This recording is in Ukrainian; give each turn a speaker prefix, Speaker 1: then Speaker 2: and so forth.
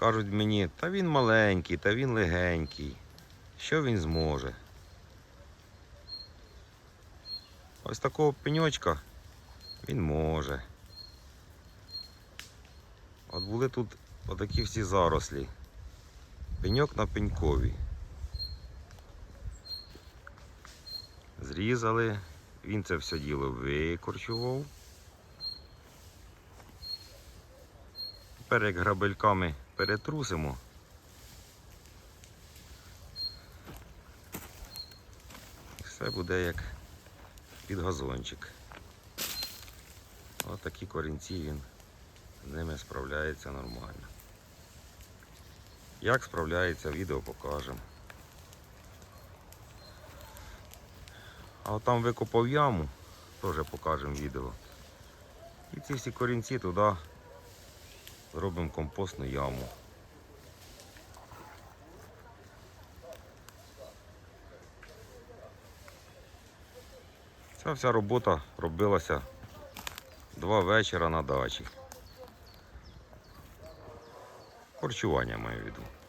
Speaker 1: Кажуть мені, та він маленький, та він легенький. Що він зможе? Ось такого пеньочка він може. От були тут отакі всі зарослі. Пеньок на пенькові. Зрізали, він це все діло викорчував. Тепер як грабельками перетрусимо. Все буде як під газончик. Ось такі корінці він з ними справляється нормально. Як справляється, відео покажемо. А от там викопав яму, теж покажемо відео. І ці всі корінці туди зробимо компостну яму. Ця вся робота робилася два вечора на дачі. Корчування маю в.